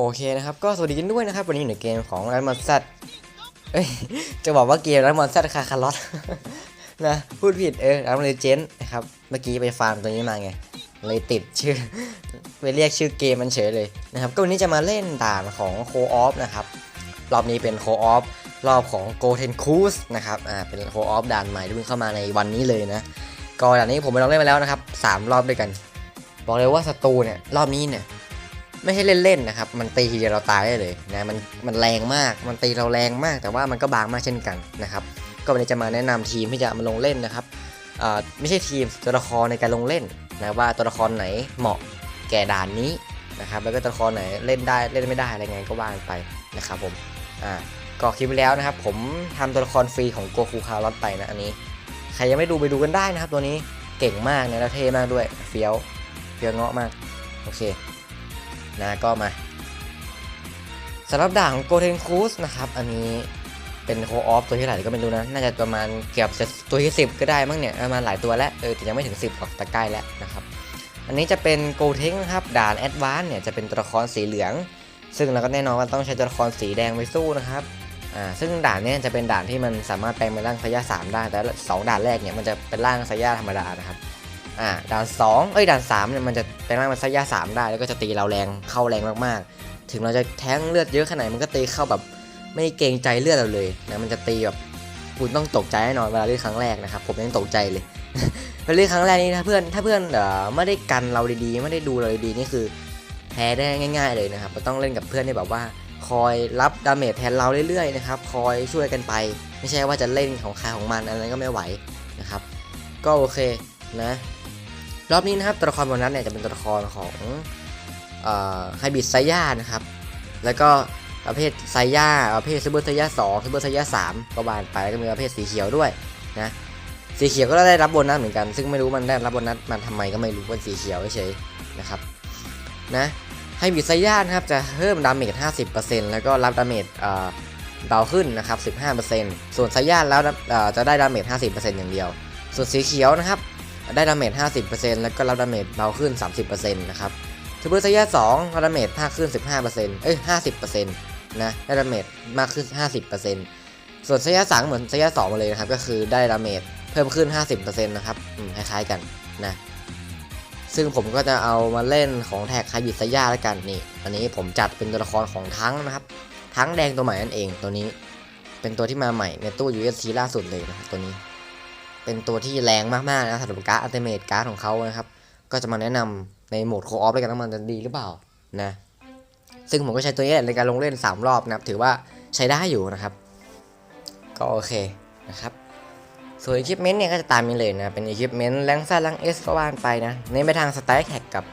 โอเคนะครับ ก็สวัสดีกันด้วยนะครับ วันนี้อยู่ในเกมของรันมอนซัดเอ้ย จะบอกว่าเกมรันมอนซัดคาคาร์ลอตนะ พูดผิดเออรันมอนเลเจนนะครับ เมื่อกี้ไปฟาร์มตัวนี้มาไง เลยติดชื่อ ไปเรียกชื่อเกมมันเฉยเลยนะครับ ก็วันนี้จะมาเล่นด่านของโคออฟนะครับ รอบนี้เป็นโคออฟรอบของ g o t e n c r u i s e นะครับ อ่า เป็นโคออฟด่านใหม่ที่เพิ่งเข้ามาในวันนี้เลยนะ ก็ด่านนี้ผมไปลองเล่นมาแล้วนะครับสามรอบด้วยกัน บอกเลยว่าศัตรูเนี่ย รอบนี้เนี่ย ไม่ใช่เล่นๆนะครับ มันตีทีเดียวเราตายได้เลยนะมันมันแรงมาก มันตีเราแรงมาก แต่ว่ามันก็บางมากเช่นกันนะครับ ก็วันนี้จะมาแนะนำทีมที่จะมาลงเล่นนะครับอ่าไม่ใช่ทีมตัวละครในการลงเล่นนะว่าตัวละครไหนเหมาะแก่ด่านนี้นะครับ แล้วก็ตัวละครไหนเล่นได้เล่นไม่ได้อะไรไงก็ว่ากันไปนะครับผมอ่าก็คลิปที่แล้วนะครับ ผมทำตัวละครฟรีของโกคูคาร์ลอตไปนะอันนี้ใครยังไม่ดูไปดูกันได้นะครับ ตัวนี้เก่งมากนะแล้วเท่มากด้วยเฟี้ยวเฟี้ยวเงาะมากโอเค นะก็มาสำหรับด่านของโกเทนคูสนะครับอันนี้เป็นโคออฟตัวที่เท่าไหร่ก็ไม่รู้นะ น่าจะประมาณเกือบจะตัวที่ 10 ก็ได้มั้งเนี่ยประมาณหลายตัวแล้วเออแต่ยังไม่ถึง 10หรอกแต่ใกล้แล้วนะครับ อันนี้จะเป็นโกเทนนะครับด่านแอดวานเนี่ยจะเป็นตัวละครสีเหลือง ซึ่งเราก็แน่นอนว่าต้องใช้ตัวละครสีแดงไปสู้นะครับอ่าซึ่งด่านเนี้จะเป็นด่านที่มันสามารถแปลงเป็นร่างไซย่าสามได้แต่สองด่านแรกเนี่ยมันจะเป็นร่างไซย่าธรรมดานะครับ อ่าด่าน2เอ้ยด่าน3เนี่ยมันจะเป็นร่างมันไซย่า3ได้แล้วก็จะตีเราแรงเข้าแรงมากๆ ถึงเราจะแท้งเลือดเยอะขนาดไหนมันก็ตีเข้าแบบไม่เกรงใจเลือดเราเลยนะมันจะตีแบบคุณต้องตกใจแน่นอนเวลาเลือดครั้งแรกนะครับผมยังตกใจเลยเลาเลือดครั้งแรกนี่ถ้าเพื่อนถ้าเพื่อนเอ่อไม่ได้กันเราดีๆไม่ได้ดูเราดีๆนี่คือแพ้ได้ง่าย ๆ เลยนะครับต้องเล่นกับเพื่อนที่แบบว่า คอยรับดาเมจแทนเราเรื่อยๆนะครับคอยช่วยกันไป ไม่ใช่ว่าจะเล่นของใครของมันอะไรก็ไม่ไหวนะครับก็โอเคนะ รอบนี้นะครับตัวละครบนนั้นเนี่ยจะเป็นตัวละครของไฮบิดไซย่านะครับ แล้วก็ประเภทไซย่าประเภทซูเปอร์ไซย่าสองซูเปอร์ไซย่าสามก็บานไปแล้วก็มีประเภทสีเขียวด้วยนะสีเขียวก็ได้รับโบนัสเหมือนกัน ซึ่งไม่รู้มันได้รับโบนัสมันทำไมก็ไม่รู้เป็นสีเขียวเฉยๆนะครับนะไฮบิดไซย่านะครับจะเพิ่มดาเมจ 50%แล้วก็รับดาเมจเบาขึ้นนะครับ 15%ส่วนไซย่าแล้วจะได้ดาเมจ 50%อย่างเดียว ส่วนสีเขียวนะครับ ได้ดาเมจ 50%แล้วก็รับดาเมจเบาขึ้น 30%นะครับทูเปอร์ไซย่า2รับดาเมจมากขึ้น 15%เอ้ย 50%นะได้ดาเมจมากขึ้น 50%ส่วนไซย่า3เหมือนไซย่า2มาเลยนะครับ ก็คือได้ดาเมจเพิ่มขึ้น 50%นะครับคล้ายๆกันนะซึ่งผมก็จะเอามาเล่นของแท็กไฮบิดไซย่าแล้วกันนี่ อันนี้ผมจัดเป็นตัวละครของทั้งนะครับ ทั้งแดงตัวใหม่นั่นเองตัวนี้ เป็นตัวที่มาใหม่ในตู้ USC ล่าสุดเลยนะครับตัวนี้ เป็นตัวที่แรงมากๆนะสำหรับการ์ดอัลติเมทการ์ดของเขานะครับ ก็จะมาแนะนำในโหมดโคออฟด้วยกันว่ามันจะดีหรือเปล่านะซึ่งผมก็ใช้ตัวนี้แหละในการลงเล่น 3 รอบนะครับ ถือว่าใช้ได้อยู่นะครับ ก็โอเคนะครับส่วนอุปเมนต์เนี่ยก็จะตามนี้เลยนะ เป็นอุปเมนต์แรงซ่าแรงเอสก็ว่านไปนะเน้นไปทางสไตล์แท็กกับ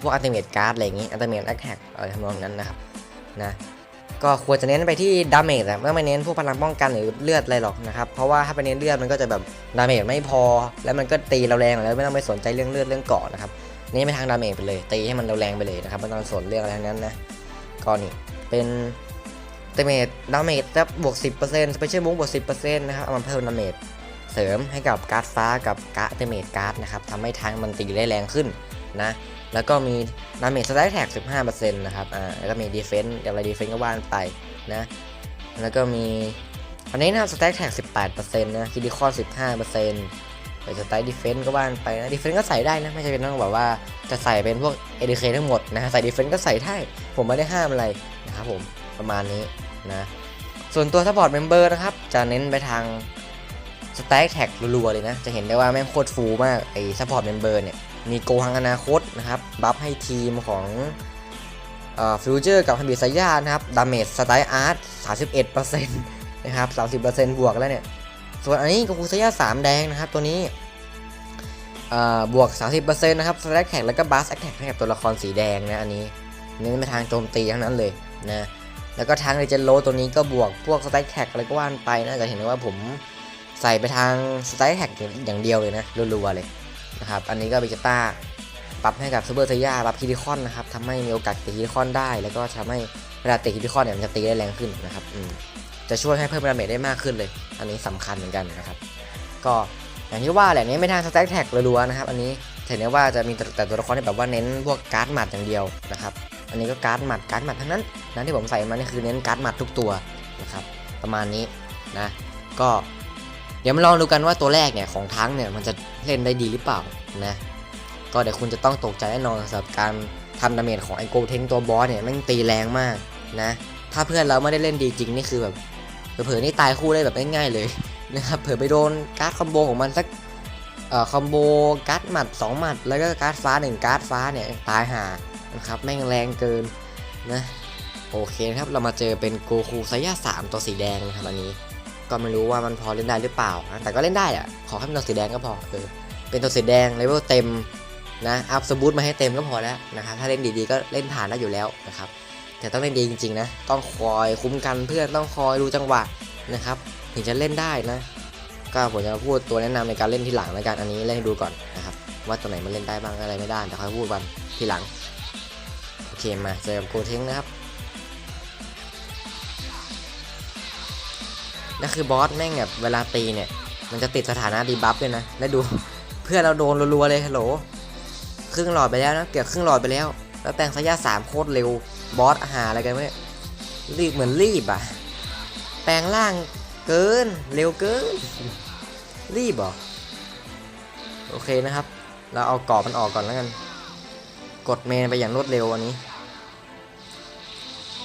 พวกอัลติเมทการ์ดอะไรอย่างงี้อัลติเมทแอคแท็กอะไรทำนองนั้นนะครับนะ ก็ควรจะเน้นไปที่ดาเมจอะไม่อไปเน้นพวกพลังป้องกันหรือเลือดอะไรหรอกนะครับ เพราะว่าถ้าไปเน้นเลือดมันก็จะแบบดาเมจไม่พอ แล้วมันก็ตีเราแรงแล้วไม่ต้องไปสนใจเรื่องเลือดเรื่องเกาะนะครับนี่ไปทางดาเมจไปเลยตีให้มันเราแรงไปเลยนะครับไม่ต้องสนเรื่องอะไรนั้นนะก็นี่เป็นดาเมจดาเมจบวก 10%สเปเชียลมุ้งบวก 10%นะครับเอามาเพิ่มดาเมจ เสริมให้กับการ์ดฟ้ากับการ์ดดาเมจการ์ดนะครับทำให้ทางมันตีได้แรงขึ้นนะแล้วก็มีดาเมจสไตล์แท็ก 15%นะครับอ่าแล้วก็มีดีเฟนต์อะไรดีเฟนต์ก็ว่านไปนะแล้วก็มีอันนี้นะสไตล์แท็ก 18%นะคิดิคอน15%แต่สไตล์ดีเฟนต์ก็ว่านไปนะดีเฟนต์ก็ใส่ได้นะไม่ใช่เป็นต้องแบบว่าจะใส่เป็นพวก ADK ทั้งหมดนะใส่ดีเฟนต์ก็ใส่ได้ผมไม่ได้ห้ามอะไรนะครับผมประมาณนี้นะส่วนตัวซัพพอร์ตเมมเบอร์นะครับจะเน้นไปทาง สไตล์แท็กรัวๆเลยนะ จะเห็นได้ว่าแม่งโคตรฟูมาก ไอ้ซัพพอร์ตเมมเบอร์เนี่ย มีโกฮังอนาคตนะครับ บัฟให้ทีมของฟิวเจอร์กับฮันบิซายานะครับ ดาเมจสไตล์อาร์ต31%นะครับ 30%บวกแล้วเนี่ย ส่วนอันนี้ก็คูซายา3 แดงนะครับ ตัวนี้อ่าบวก 30%นะครับสไตล์แท็กแล้วก็บัสแอคแท็กให้กับตัวละครสีแดงนะอันนี้เน้นไปทางโจมตีทั้งนั้นเลยนะแล้วก็ทางเรเจนโลตัวนี้ก็บวกพวกสไตล์แท็กอะไรก็ว่านไปนะจะเห็นได้ว่าผม ใส่ไปทางสไตล์แท็กอย่างเดียวเลยนะรัวๆเลยนะครับ อันนี้ก็เบจิต้าปรับให้กับซูเปอร์เซย่าปรับคิดิคอนนะครับทำให้มีโอกาสตีคิดิคอนได้ แล้วก็ทำให้เวลาตีคิดิคอนเนี่ยมันจะตีได้แรงขึ้นนะครับจะช่วยให้เพิ่มดาเมจได้มากขึ้นเลย อันนี้สำคัญเหมือนกันนะครับ ก็อย่างที่ว่าแหละนี้ไม่ทางสแต็กแท็กรัวๆนะครับ อันนี้เห็นได้ว่าจะมีแต่ตัวละครที่แบบว่าเน้นพวกการ์ดหมัดอย่างเดียวนะครับ อันนี้ก็การ์ดหมัดการ์ดหมัดทั้งนั้นนะที่ผมใส่มานี่คือเน้นการ์ดหมัดทุกตัวนะครับ ประมาณนี้นะ ก็ เดี๋ยวมาลองดูกันว่าตัวแรกเนี่ยของทั้งเนี่ยมันจะเล่นได้ดีหรือเปล่านะก็เดี๋ยวคุณจะต้องตกใจแน่นอนสำหรับการทำดาเมจของไอโกเทงตัวบอสเนี่ยแม่งตีแรงมากนะ ถ้าเพื่อนเราไม่ได้เล่นดีจริงนี่คือแบบเผลอๆนี่ตายคู่ได้แบบง่ายๆเลยนะครับเผื่อไปโดนการ์ดคอมโบของมันสักเอ่อคอมโบการ์ดหมัด2หมัด แล้วก็การ์ดฟ้า1การ์ดฟ้าเนี่ยตายห่านะครับแม่งแรงเกินนะโอเคนะครับเรามาเจอเป็นโกคูไซย่า3ตัวสีแดงนะครับอันนี้ ก็ไม่รู้ว่ามันพอเล่นได้หรือเปล่านะแต่ก็เล่นได้อะขอให้เป็นตัวสีแดงก็พอเออเป็นตัวสีแดงเลเวลเต็มนะอัพสบูตมาให้เต็มก็พอแล้วนะครับถ้าเล่นดีๆก็เล่นผ่านได้อยู่แล้วนะครับแต่ต้องเล่นดีจริงๆนะต้องคอยคุ้มกันเพื่อนต้องคอยดูจังหวะนะครับถึงจะเล่นได้นะ ก็ผมจะพูดตัวแนะนำในการเล่นที่หลังในการอันนี้เล่นให้ดูก่อนนะครับว่าตัวไหนมันเล่นได้บ้างอะไรไม่ได้เดี๋ยวค่อยพูดวันทีหลังโอเคมาเจอกับโกเทงนะครับ นั่นคือบอสแม่งแบบเวลาตีเนี่ย มันจะติดสถานะดีบัฟด้วยนะ แล้วดู เพื่อนเราโดนรัวๆเลยฮัลโหล ครึ่งหลอดไปแล้วนะ เกือบครึ่งหลอดไปแล้ว แล้วแต่งสยะสามโคตรเร็ว บอสอาหารอะไรกันเนี่ยรีบเหมือนรีบอะแปลงร่างเกิน เร็วเกิน รีบเหรอ โอเคนะครับ เราเอากรอบมันออกก่อนแล้วกัน กดเมนไปอย่างรวดเร็ววันนี้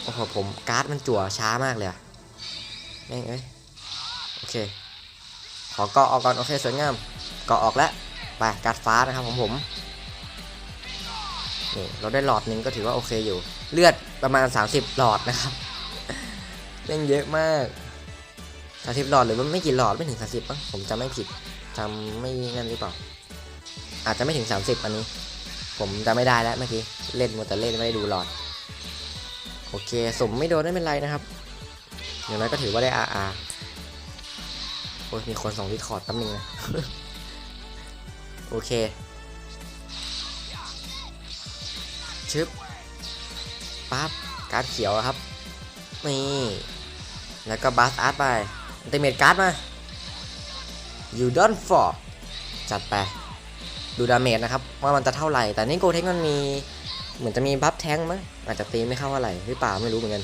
โอ้โหผมการ์ดมันจั่วช้ามากเลยอะแม่งเอ้ย เค ขอเกาะออกก่อนโอเคสวยงามเกาะออกแล้วไปการ์ดฟ้านะครับของผมนี่เราได้หลอดหนึ่งก็ถือว่าโอเคอยู่ เลือดประมาณ 30 หลอดนะครับเล่นเยอะมาก30หลอดหรือว่าไม่กี่หลอดไม่ถึง30ป่ะผมจำไม่ผิดจำไม่นั่นหรือเปล่า อาจจะไม่ถึง30อันนี้ ผมจำไม่ได้แล้วเมื่อกี้เล่นหมดแต่เล่นไม่ได้ดูหลอด โอเคสมไม่โดนไม่เป็นไรนะครับ อย่างน้อยก็ถือว่าได้ RR โอ้ยมีคนส่งรีคอร์ดแป๊บนึงนะ โอเค ชึบ ปั๊บ การ์ดเขียวครับ นี่ แล้วก็บัสอาร์ตไปอันติเมตการ์ดมา you don't fall จัดไป ดูดาเมจนะครับ ว่ามันจะเท่าไหร่ แต่นี่โกเทคมันมี เหมือนจะมีบัฟแทงมั้งอาจจะตีไม่เข้าอะไรหรือเปล่าไม่รู้เหมือนกัน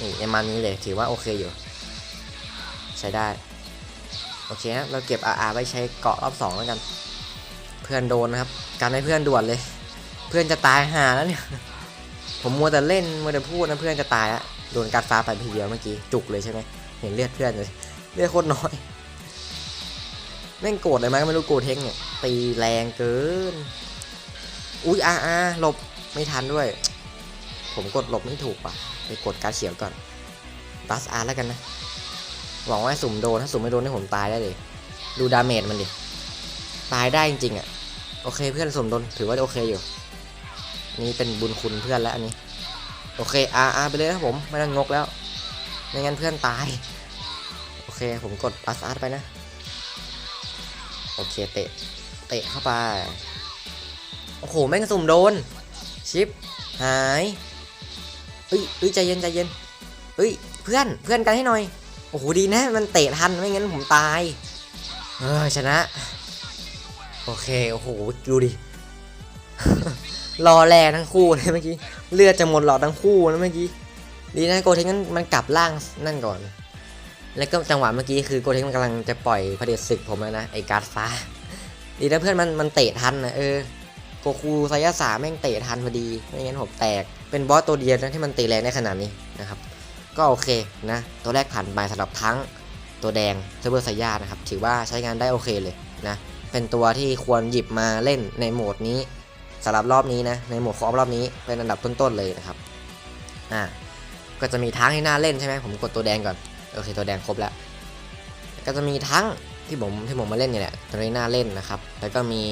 นี่ประมาณนี้เลยถือว่าโอเคอยู่ ช้ได้ โอเคครับเราเก็บ RR ไว้ใช้เกาะรอบ2แล้วกัน เพื่อนโดนนะครับ การให้เพื่อนด่วนเลย เพื่อนจะตายหาแล้วเนี่ย ผมมัวแต่เล่นมัวแต่พูดนะเพื่อนจะตายแล้วโดนการฟ้าไปทีเดียวเมื่อกี้จุกเลยใช่ไหมเห็นเลือดเพื่อนเลยเลือดโคตรน้อยแม่งโกรธอะไรไหมก็ไม่รู้โกรธเทงเนี่ยตีแรงเกินอุ้ยอาอาหลบไม่ทันด้วย ผมกดหลบไม่ถูกป่ะไปกดการเขียวก่อนบัสอาร์แล้วกันนะ หวังว่าให้สุ่มโดน ถ้าสุ่มไม่โดนให้ผมตายได้เลย ดูดาเมจมันดิ ตายได้จริงๆอะ โอเคเพื่อนสุ่มโดน ถือว่าโอเคอยู่ นี่เป็นบุญคุณเพื่อนแล้วอันนี้ โอเคอาร์อาร์ไปเลยนะผม ไม่ต้องงกแล้ว ไม่งั้นเพื่อนตาย โอเคผมกดบัสอาร์ไปนะ โอเคเตะ เตะเข้าไป โอ้โหแม่งสุ่มโดน ชิป หายเอ้ยเอ้ยใจเย็นใจเย็นเอ้ยเพื่อนเพื่อนกันให้หน่อย อ้โหดีนะ มันเตะทันไม่งั้นผมตาย เออชนะ โอเค โอ้โห ดูดิ รอแลทั้งคู่เลยเมื่อกี้ เลือดจะหมดหลอดทั้งคู่นะเมื่อกี้ ดีนะโกเทงนั้นมันกลับร่างนั่นก่อน แล้วก็จังหวะเมื่อกี้คือโกเทงมันกำลังจะปล่อยพระเดชศึกผมแล้วนะไอ้การ์ดฟ้า ดีนะเพื่อนมันมันเตะทันนะเออโกคูไซยาสาแม่งเตะทันพอดี ไม่งั้นผมแตก เป็นบอสตัวเดียวนะที่มันตีแรงได้ขนาดนี้นะครับ ก็โอเคนะ ตัวแรกผ่านไปสำหรับทั้งตัวแดงเซเบอร์ไซยานะครับ ถือว่าใช้งานได้โอเคเลยนะ เป็นตัวที่ควรหยิบมาเล่นในโหมดนี้สำหรับรอบนี้นะ ในโหมดฟอร์มรอบนี้เป็นอันดับต้นๆเลยนะครับ อ่า ก็จะมีทั้งให้น่าเล่นใช่ไหมผมกดตัวแดงก่อน โอเค ตัวแดงครบแล้ว ก็จะมีทั้งที่ผมที่ผมมาเล่นเนี่ยแหละ ตัวนี้น่าเล่นนะครับ แล้วก็มี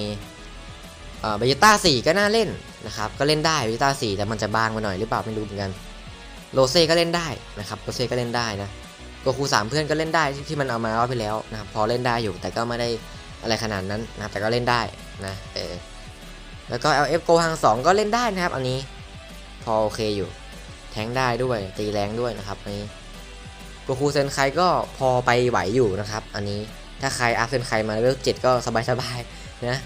เอ่อเบจิต้าสี่ก็น่าเล่นนะครับ ก็เล่นได้เบจิต้าสี่แต่มันจะบางไปหน่อยหรือเปล่าไม่รู้เหมือนกัน โรเซ่ก็เล่นได้นะครับโรเซ่ก็เล่นได้นะโกคูสามเพื่อนก็เล่นได้ที่ทมันเอามารอบไปแล้วนะครับพอเล่นได้อยู่แต่ก็ไม่ได้อะไรขนาดนั้นนะแต่ก็เล่นได้นะเออแล้วก็ LF โกฮังสองก็เล่นได้นะครับ อันนี้พอโอเคอยู่ แทงได้ด้วยตีแรงด้วยนะครับอันนี้โกคูเซนไคก็พอไปไหวอยู่นะครับ อันนี้ถ้าใครอัพเซนไคมาเลเวลเจ็ดก็สบายๆนะ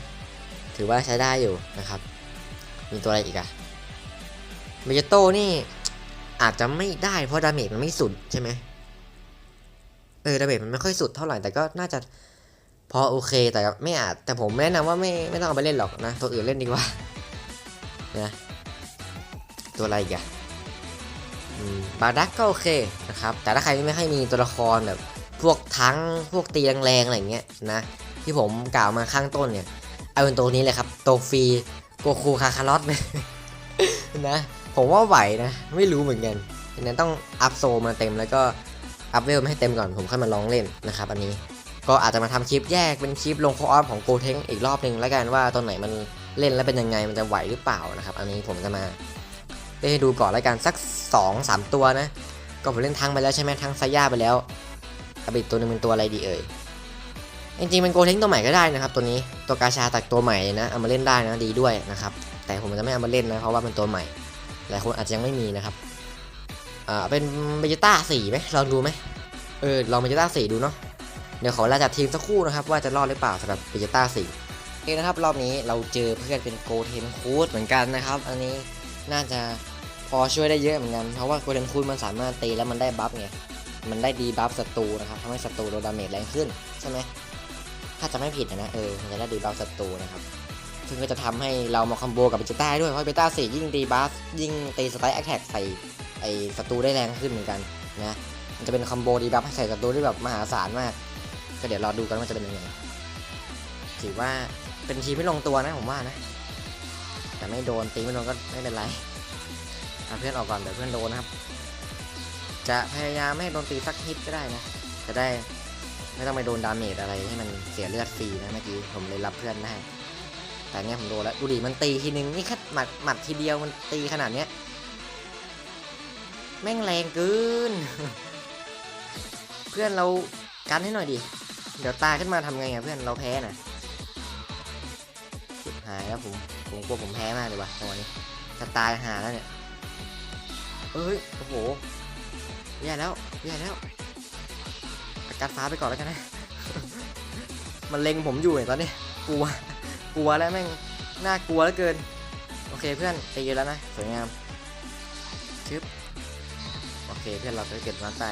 ถือว่าใช้ได้อยู่นะครับ มีตัวอะไรอีกอะเบเจโตนี่ อาจจะไม่ได้เพราะดาเมจมันไม่สุดใช่ไหมเออดาเมจมันไม่ค่อยสุดเท่าไหร่แต่ก็น่าจะพอโอเคแต่ไม่อาจแต่ผมแนะนำว่าไม่ไม่ต้องเอาไปเล่นหรอกนะ ตัวอื่นเล่นดีกว่านะตัวอะไรอีกอะบาดักก็โอเคนะครับ แต่ถ้าใครไม่ให้มีตัวละครแบบ พวกทั้งพวกตีแรงๆอะไรเงี้ยนะ ที่ผมกล่าวมาข้างต้นเนี่ย เอาเป็นตัวนี้เลยครับตัวฟรีโกคูคาคารอสเลยนะ ผมว่าไหวนะ ไม่รู้เหมือนกันดังนั้นต้องอัพโซมาเต็มแล้วก็อัพเวลมาให้เต็มก่อนผมค่อยมาลองเล่นนะครับอันนี้ก็อาจจะมาทำคลิปแยกเป็นคลิปลงโคออฟของโกเทงอีกรอบหนึ่งแล้วกันว่าตัวไหนมันเล่นแล้วเป็นยังไงมันจะไหวหรือเปล่านะครับ อันนี้ผมจะมาเล่นให้ดูก่อนแล้วกันสัก 2 3 ตัวนะ ก็ผมเล่นทั้งไปแล้วใช่ไหมทั้งไซย่าไปแล้วอาไปอีกตัวหนึงเป็นตัวอะไรดีเอ่ยจริงๆเป็นโกเทงตัวใหม่ก็ได้นะครับ ตัวนี้ตัวกาชาตักตัวใหม่นะเอามาเล่นได้นะดีด้วยนะครับแต่ผมจะไม่เอามาเล่นนะเพราะว่าเป็นตัวใหม่ หลายคนอาจจะยังไม่มีนะครับอ่าเป็นเบจิต้าสี่ไหมลองดูไหมเออลองเบจิต้าสี่ดูเนาะเดี๋ยวขอลาจากทีมสักครู่นะครับ ว่าจะรอดหรือเปล่าสำหรับเบจิต้าสี่โอเคนะครับรอบนี้เราเจอเพื่อนเป็นโกเทนคูดเหมือนกันนะครับ อันนี้น่าจะพอช่วยได้เยอะเหมือนกันเพราะว่าโกเทนคูดมันสามารถตีแล้วมันได้บัฟไงมันได้ดีบัฟศัตรูนะครับทำให้ศัตรูโดนดาเมจแรงขึ้นใช่ไหมถ้าจะไม่ผิดนะเออมันจะได้ดีบัฟศัตรูนะครับ ซึ่งก็จะทำให้เรามาคอมโบกับเบจิต้าด้วย เพราะเบต้าสี่ยิ่งตีบัฟยิ่งตีสไตล์แอคแท็กใส่ไอศัตรูได้แรงขึ้นเหมือนกันนะ มันจะเป็นคอมโบดีบัฟให้ใส่ศัตรูได้แบบมหาศาลมาก ก็เดี๋ยวรอดูกันว่าจะเป็นยังไง ถือว่าเป็นทีมไม่ลงตัวนะผมว่านะ แต่ไม่โดนตีไม่โดนก็ไม่เป็นไรเอาเพื่อนออกก่อนเดี๋ยวเพื่อนโดนนะครับ จะพยายามไม่ให้โดนตีสักฮิตก็ได้นะ จะได้ไม่ต้องไปโดนดาเมจอะไรให้มันเสียเลือดฟรีนะเมื่อกี้ผมเลยรับเพื่อนได้ แต่เนี้ยผมโดนแล้วดูดิมันตีทีนึงนี่แค่หมัดหมัดทีเดียวมันตีขนาดเนี้ยแม่งแรงเกิน เพื่อนเรากันให้หน่อยดิ เดี๋ยวตายขึ้นมาทำไงอะเพื่อนเราแพ้น่ะชิบหายแล้วผมผมกลัวผมแพ้มากเลยว่ะตอนนี้จะตายหาแล้วเนี่ยเอ้ยโอ้โหแย่แล้วแย่แล้วกัดฟ้าไปก่อนแล้วกันนะ มันเล็งผมอยู่เนี่ยตอนนี้กลัว กลัวแล้วแม่งน่ากลัวเหลือเกิน โอเคเพื่อนตีแล้วนะ สวยงามชึบโอเคเพื่อนเราจะเก็บมาใต้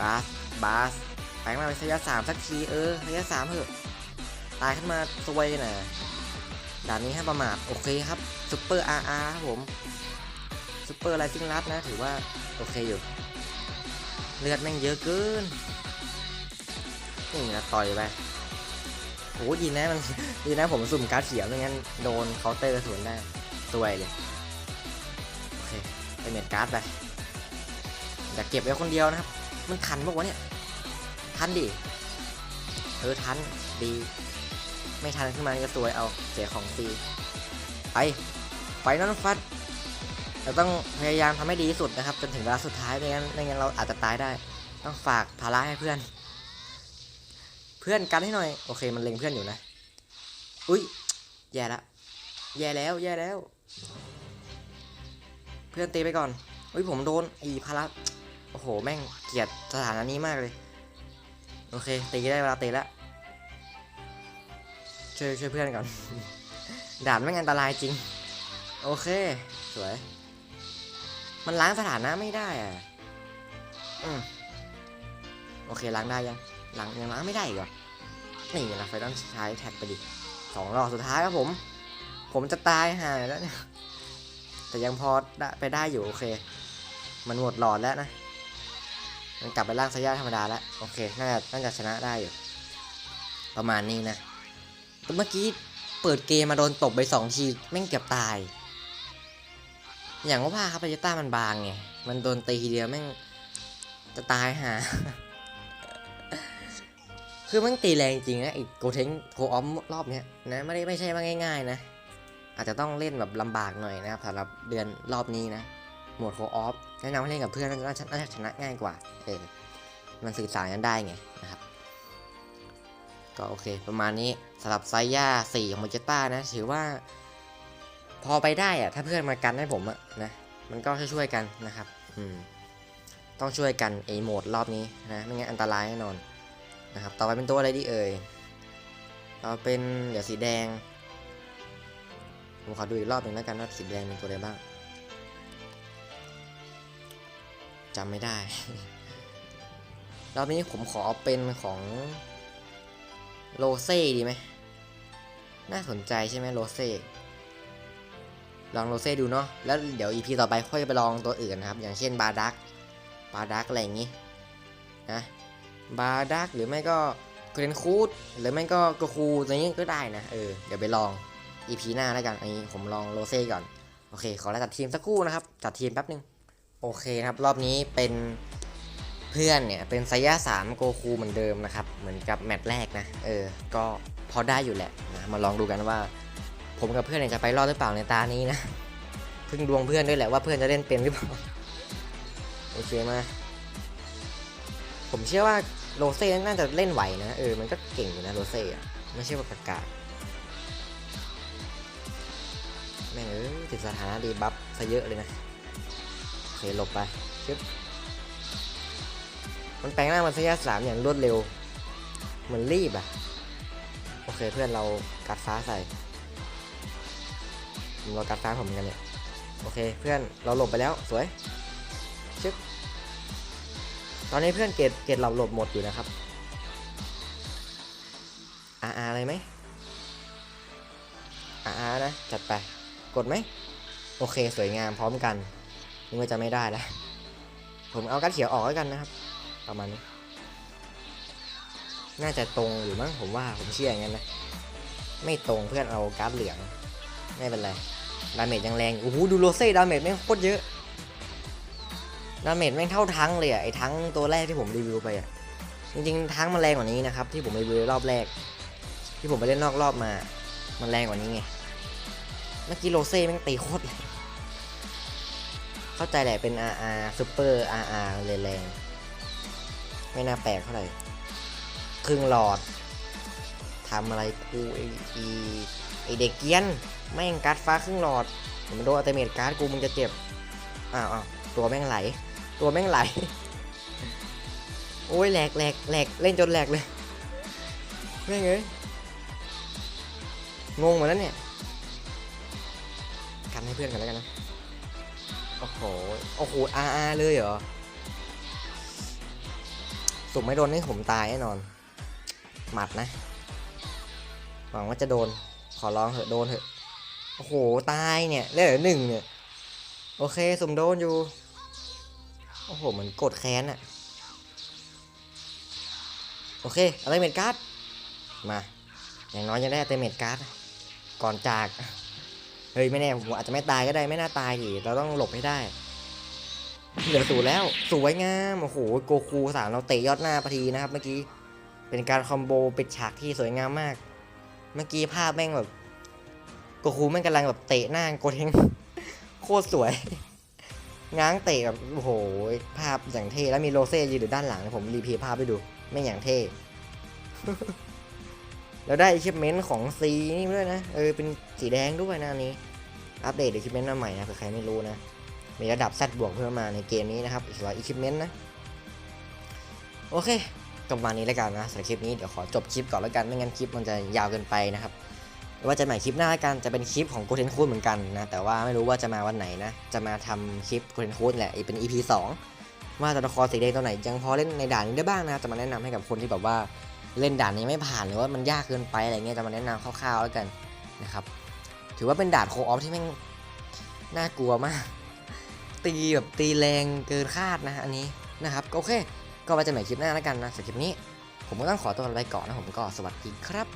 บาสบาสไปลงมาเป็นระยะสามสักทีเออระยะสามเถอะตายขึ้นมาซวยนะด่านนี้ห้ามประมาทโอเคครับซุปเปอร์อาร์อาร์ครับผมซุปเปอร์ไลซิงลัดนะถือว่าโอเคอยู่ เลือดแม่งเยอะเกินนี่นะต่อยไป โหดีนะมันดีนะผมสุ่มการ์ดเขียวไม่งั้นโดนเคาน์เตอร์สวนได้สวยเลยโอเคไปเน็ตการ์ดไปอย่าเก็บไว้คนเดียวนะครับ มันทันปะวะเนี่ยทันดิเออทันดี ไม่ทันขึ้นมาก็สวยเอาเสียของฟรีไปไปนั่นฟัดเราต้องพยายามทำให้ดีที่สุดนะครับ จนถึงเวลาสุดท้ายไม่งั้นไม่งั้นเราอาจจะตายได้ ต้องฝากภาระให้เพื่อน เพื่อนกันให้หน่อย โอเคมันเล็งเพื่อนอยู่นะ อุ้ยแย่ละแย่แล้วแย่แล้ว เพื่อนตีไปก่อน อุ้ยผมโดนอีภาระโอ้โห แม่งเกลียดสถานะนี้มากเลย โอเคตีได้เวลาตีแล้วช่วยช่วยเพื่อนก่อน ด่านไม่งอันตรายจริง โอเค สวย มันล้างสถานะไม่ได้อะ อืมโอเคล้างได้ยัง ล้างยังล้างไม่ได้อีกเหรอนี่นะไฟต้องใช้แท็กไปดิสองรอบสุดท้ายครับผม ผมจะตายหายแล้วเนี่ย แต่ยังพอได้ไปได้อยู่โอเค มันหมดหลอดแล้วนะ มันกลับไปร่างสยาธรรมดาแล้ว โอเค น่าจะน่าจะชนะได้อยู่ ประมาณนี้นะ แต่เมื่อกี้เปิดเกมมาโดนตบไปสองทีแม่งเกือบตาย อย่างว่าว่าครับปาเจต้ามันบางไง มันโดนตีทีเดียวแม่งจะตายหา คือมันตีแรงจริงนะไอ้โกเทงโคออมรอบเนี้ยนะไม่ได้ไม่ใช่ว่าง่าย ๆ นะ อาจจะต้องเล่นแบบลำบากหน่อยนะครับสำหรับเดือนรอบนี้นะโหมดโคออฟแนะนำให้เล่นกับเพื่อนน่าจะน่าจะชนะง่ายกว่าเออมันสื่อสารกันได้ไงนะครับ ก็โอเค ประมาณนี้สำหรับไซย่าสี่ของมาเจต้านะ ถือว่า พอไปได้อะถ้าเพื่อนมากันให้ผมอะนะมันก็ช่วยๆกันนะครับ อืมต้องช่วยกันไอโหมดรอบนี้นะไม่งั้นอันตรายแน่นอนะครับ ต่อไปเป็นตัวอะไรดีเอ่ยเอาเป็นเดี๋ยวสีแดง ผมขอดูอีกรอบหนึ่งแล้วกันว่าสีแดงเป็นตัวอะไรบ้างจำไม่ได้ รอบนี้ผมขอเป็นของโรเซ่ดีไหม น่าสนใจใช่ไหมโรเซ่ ลองโรเซ่ดูเนาะ แล้วเดี๋ยวอีพีต่อไปค่อยไปลองตัวอื่นนะครับ อย่างเช่นบาดัก บาดักอะไรอย่างนี้นะ บาดักหรือไม่ก็เกรนคูดหรือไม่ก็กคูอะไรนี้ก็ได้นะเออเดี๋ยวไปลองอีพีหน้าแล้วกันอันนี้ผมลองโรเซ่ก่อน โอเค ขอแล้วจัดทีมสักครู่นะครับ จัดทีมแป๊บนึง โอเคครับ รอบนี้เป็นเพื่อนเนี่ย เป็นไซย่าสามโกคูเหมือนเดิมนะครับ เหมือนกับแมตช์แรกนะ เออ ก็พอได้อยู่แหละนะมาลองดูกันว่า ผมกับเพื่อนจะไปรอดหรือเปล่าในตานี้นะพึ่งดวงเพื่อนด้วยแหละว่าเพื่อนจะเล่นเป็นหรือเปล่า โอเคมา ผมเชื่อว่า โรเซ่น่าจะเล่นไหวนะเออมันก็เก่งอยู่นะโรเซ่อะไม่ใช่ว่าประกาศแม่งเออติดสถานะดีบัฟซะเยอะเลยนะโอเคหลบไปชึบมันแปลงร่ามันสยาสามอย่างรวดเร็ว เหมือนรีบอะโอเคเพื่อนเรากัดฟ้าใส่ผมรอกัดฟ้าผมกันเนี่ยโอเคเพื่อนเราหลบไปแล้วสวยชึบ ตอนนี้เพื่อนเกตเกตเราหลบหมดอยู่นะครับอาอาอะไรไหมอาอานะ จัดไป กดไหม โอเคสวยงามพร้อมกันนี่ว่าจะไม่ได้แล้ว ผมเอากัดเขียวออกแล้วกันนะครับ ประมาณนี้ น่าจะตรงอยู่มั้งผมว่าผมเชื่ออย่างนั้นนะ ไม่ตรงเพื่อนเอาการ์ดเหลือง ไม่เป็นไร ดาเมจยังแรง โอ้โห ดูโรเซ่ดาเมจแม่โคตรเยอะ ดาเมจแม่งเท่าทั้งเลยอะไอ้ทั้งตัวแรกที่ผมรีวิวไปอะจริงๆทั้งมันแรงกว่านี้นะครับที่ผมรีวิวรอบแรก ที่ผมไปเล่นนอกรอบมา มันแรงกว่านี้ไงเมื่อกี้โรเซ่แม่งตีโคตรแรงเข้าใจแหละเป็น RR Super RR เลยแรงไม่น่าแปลกเท่าไหร่ครึ่งหลอดทำอะไรกูไอไอไอเด็กเกรียนแม่งการ์ดฟ้าครึ่งหลอดมันโดนอัตเมทการ์ดกูมึงจะเจ็บอ้าวตัวแม่งไหล ตัวแม่งไหล โอ้ยแหลกแหลกแหลกเล่นจนแหลกเลยแม่งเอ้ยงงหมดแล้วเนี่ย กันให้เพื่อนกันแล้วกันนะ โอ้โห โอ้โหอาอาเลยเหรอ สุ่มไม่โดนนี่ผมตายแน่นอน หมัดนะ หวังว่าจะโดน ขอร้องเถอะโดนเถอะ โอ้โห ตายเนี่ย เลือหนึ่งเนี่ย โอเค สุ่มโดนอยู่ โอ้โหเหมือนกดแค้นอะโอเคอะไรเมดการ์ดมา อย่างน้อยยังได้เตเมดการ์ดก่อนจาก เฮ้ยไม่แน่ผมอาจจะไม่ตายก็ได้ไม่น่าตายดิเราต้องหลบให้ได้เหลือศูแล้วสวยงามโอ้โหโกคูสามเราเตะยอดหน้าพอดีนะครับ เมื่อกี้เป็นการคอมโบปิดฉากที่สวยงามมาก เมื่อกี้ภาพแม่งแบบโกคูแม่งกำลังแบบเตะหน้าโกเทงโคตรสวย ง้างเตะแบบโอ้โหภาพอย่างเท่แล้วมีโรเซ่ยืนอยู่ด้านหลังผมรีเพย์ภาพให้ดูไม่อย่างเท่แล้วได้ชิปเมนต์ของซีนี่ด้วยนะเออเป็นสีแดงด้วยนะอันนี้ อัปเดตชิปเมนต์มาใหม่นะเผื่อใครไม่รู้นะ มีระดับ Z บวกเพิ่มมาในเกมนี้นะครับอีกร้อยอิคิปเมนต์นะ โอเคก็ประมาณนี้แล้วกันนะสำหรับคลิปนี้เดี๋ยวขอจบคลิปก่อนแล้วกันไม่งั้นคลิปมันจะยาวเกินไปนะครับ ว่าจะใหม่คลิปหน้าแล้วกันจะเป็นคลิปของโกเทนคูดเหมือนกันนะ แต่ว่าไม่รู้ว่าจะมาวันไหนนะ จะมาทำคลิปโกเทนคูดแหละเป็น EP 2 ว่าตัวละครสีแดงตัวไหนยังพอเล่นในด่านนี้ได้บ้างนะ จะมาแนะนำให้กับคนที่แบบว่าเล่นด่านนี้ไม่ผ่านหรือว่ามันยากเกินไปอะไรเงี้ยจะมาแนะนำคร่าวๆแล้วกันนะครับ ถือว่าเป็นด่านโคออฟที่แม่งน่ากลัวมาก ตีแบบตีแรงเกินคาดนะอันนี้นะครับโอเค ก็ไว้เจอใหม่คลิปหน้าแล้วกันนะสำหรับคลิปนี้ ผมก็ต้องขอตัวลาไปก่อนนะผมก็สวัสดีครับ